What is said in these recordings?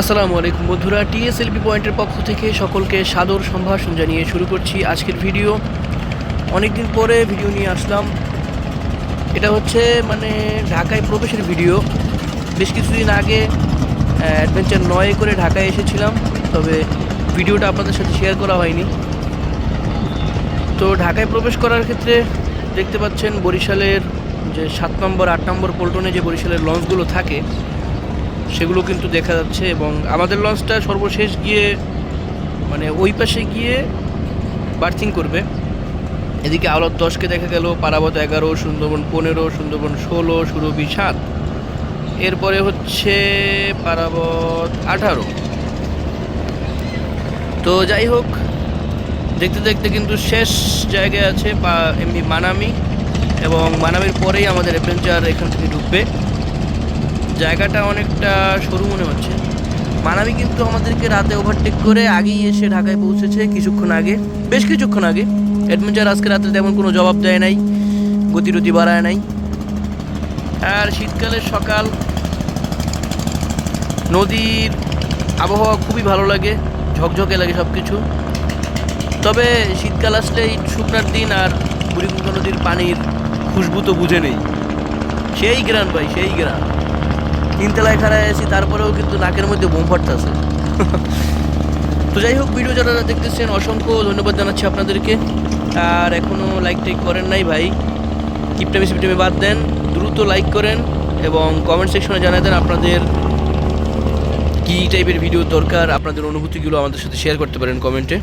আসসালামু আলাইকুম বন্ধুরা টিএসএলপি পয়েন্টের পক্ষ থেকে সকলকে সাদর সম্ভাষণ জানিয়ে শুরু করছি আজকের ভিডিও। অনেকদিন পরে ভিডিও নিয়ে আসলাম। এটা হচ্ছে মানে ঢাকায় প্রবেশের ভিডিও। বেশ কিছুদিন আগে অ্যাডভেঞ্চার নয় করে ঢাকায় এসেছিলাম, তবে ভিডিওটা আপনাদের সাথে শেয়ার করা হয়নি। তো ঢাকায় প্রবেশ করার ক্ষেত্রে দেখতে পাচ্ছেন বরিশালের যে সাত নম্বর, আট নম্বর পল্টনে যে বরিশালের লঞ্চগুলো থাকে সেগুলো কিন্তু দেখা যাচ্ছে এবং আমাদের লঞ্চটা সর্বশেষ গিয়ে মানে ওই পাশে গিয়ে বার্থিং করবে। এদিকে আলোর দশকে দেখা গেল, পারাবত এগারো, সুন্দরবন পনেরো, সুন্দরবন ষোলো, সুরভি সাত। এরপরে হচ্ছে পারাবত আঠারো। তো যাই হোক, দেখতে দেখতে কিন্তু শেষ জায়গায় আছে বা এমনি মানামি এবং মানামির পরেই আমাদের অ্যাডভেঞ্চার এখান থেকে ঢুকবে। জায়গাটা অনেকটা সরু মনে হচ্ছে। মানামি কিন্তু আমাদেরকে রাতে ওভারটেক করে আগেই এসে ঢাকায় পৌঁছেছে কিছুক্ষণ আগে, বেশ কিছুক্ষণ আগে। অ্যাডভেঞ্চার আজকে রাতে তেমন কোনো জবাব দেয় নাই গতিরতি বাড়ায় নাই। আর শীতকালের সকাল, নদীর আবহাওয়া খুবই ভালো লাগে, ঝকঝকে লাগে সব কিছু তবে শীতকাল আসলে এই শুকনার দিন আর বুড়িগঙ্গা নদীর পানির খুশবু তো বুঝে নেই। সেই গ্রান ভাই, সেই গ্রান তিনতলায় খাড়ায় আছি তারপরেও কিন্তু নাকের মধ্যে বোম ফাটতেছে। তো যাই হোক ভিডিও যারা দেখতেছেন, অসংখ্য ধন্যবাদ জানাচ্ছি আপনাদেরকে। আর এখনও লাইক টাইক করেন নাই ভাই। কিপটামি সিপটামি বাদ দেন। দ্রুত লাইক করেন এবং কমেন্ট সেকশনে জানাই দেন আপনাদের কী টাইপের ভিডিও দরকার, আপনাদের অনুভূতিগুলো আমাদের সাথে শেয়ার করতে পারেন কমেন্টে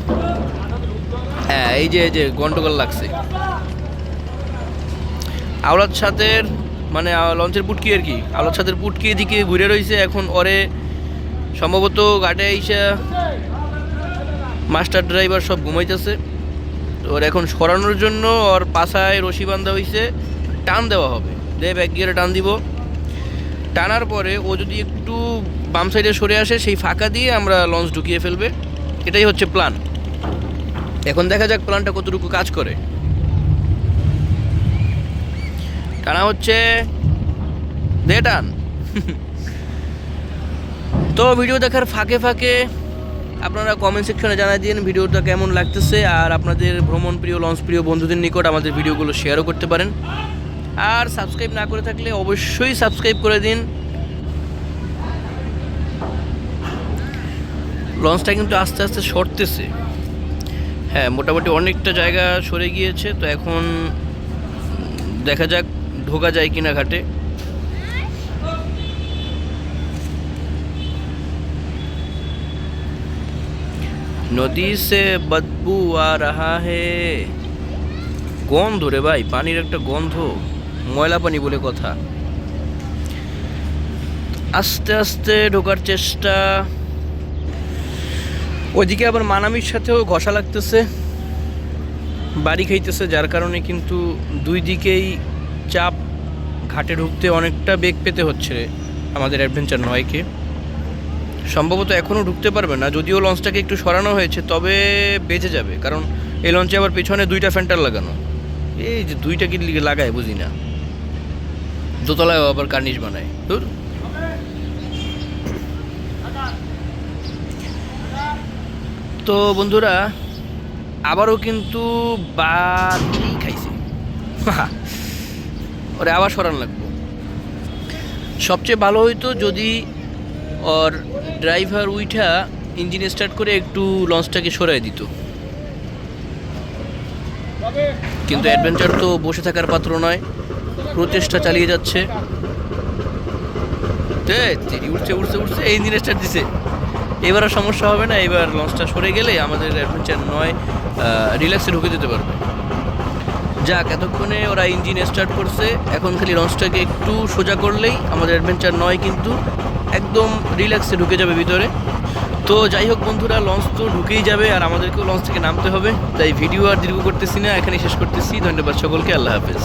হ্যাঁ এই যে এই যে, গন্ডগোল লাগছে। আওলাদ সাথের মানে লঞ্চের পুটকি আর কি। আওলাদ ছাদের পুটকি এদিকে ঘুরে রয়েছে এখন ওরে সম্ভবত গাটে আইসা মাস্টার ড্রাইভার সব ঘুমাইতেছে। তো ওর এখন সরানোর জন্য ওর পাশায় রশি বান্ধা হয়েছে টান দেওয়া হবে। দিয়ে ব্যাক গিয়ারে টান দিব। টানার পরে ও যদি একটু বাম সাইডে সরে আসে, সেই ফাঁকা দিয়ে আমরা লঞ্চ ঢুকিয়ে ফেলবে। এটাই হচ্ছে প্ল্যান এখন দেখা যাক প্ল্যানটা কতটুকু কাজ করে। টানা হচ্ছে দে টান তো ভিডিও দেখার ফাঁকে ফাঁকে আপনারা কমেন্ট সেকশনে জানাই দিন ভিডিওটা কেমন লাগতেছে আর আপনাদের ভ্রমণ প্রিয় লঞ্চ প্রিয় বন্ধুদের নিকট আমাদের ভিডিওগুলো শেয়ারও করতে পারেন। আর সাবস্ক্রাইব না করে থাকলে অবশ্যই সাবস্ক্রাইব করে দিন। লঞ্চটা কিন্তু আস্তে আস্তে সরতেছে। হ্যাঁ মোটামুটি অনেকটা জায়গা সরে গিয়েছে, তো এখন দেখা যাক ঢোকা যায় কিনা ঘাটে। নদী সে বদবু আ রাহা হে। গন্ধ রে ভাই, পানির একটা গন্ধ, ময়লা পানি বলে কথা। আস্তে আস্তে ঢোকার চেষ্টা। ওইদিকে আবার মানামির সাথেও ঘষা লাগতেছে। বাড়ি খাইতেছে, যার কারণে কিন্তু দুই দিকেই চাপ ঘাটে ঢুকতে অনেকটা বেগ পেতে হচ্ছে আমাদের অ্যাডভেঞ্চার নয়কে। সম্ভবত এখনও ঢুকতে পারবে না, যদিও লঞ্চটাকে একটু সরানো হয়েছে, তবে বেঁচে যাবে, কারণ এই লঞ্চে আবার পেছনে দুইটা ফ্যান্টার লাগানো। এই যে দুইটা কি লাগায় বুঝি না। দোতলায় আবার কার্নিশ বানায়। ধুর। তো বন্ধুরা, আবারও কিন্তু বাড়ি খাইছে। ওরে আবার সরান লাগবো। সবচেয়ে ভালো হইতো যদি ওর ড্রাইভার উইঠা ইঞ্জিন স্টার্ট করে একটু লঞ্চটাকে সরাই দিত। কিন্তু অ্যাডভেঞ্চার তো বসে থাকার পাত্র নয়, প্রচেষ্টা চালিয়ে যাচ্ছে। উঠছে উঠছে উঠছে এই ইঞ্জিন স্টার্ট দিছে। এবার আর সমস্যা হবে না, এবার লঞ্চটা সরে গেলে আমাদের অ্যাডভেঞ্চার নয় রিল্যাক্সে ঢুকে যেতে পারবে। যাক, এতক্ষণে ওরা ইঞ্জিন স্টার্ট করছে। এখন খালি লঞ্চটাকে একটু সোজা করলেই আমাদের অ্যাডভেঞ্চার নয়, কিন্তু একদম রিল্যাক্সে ঢুকে যাবে ভিতরে। তো যাই হোক বন্ধুরা লঞ্চ তো ঢুকেই যাবে, আর আমাদেরকেও লঞ্চ থেকে নামতে হবে। তাই ভিডিও আর দীর্ঘ করতেছি না এখানে শেষ করতেছি। ধন্যবাদ সকলকে, আল্লাহ হাফেজ।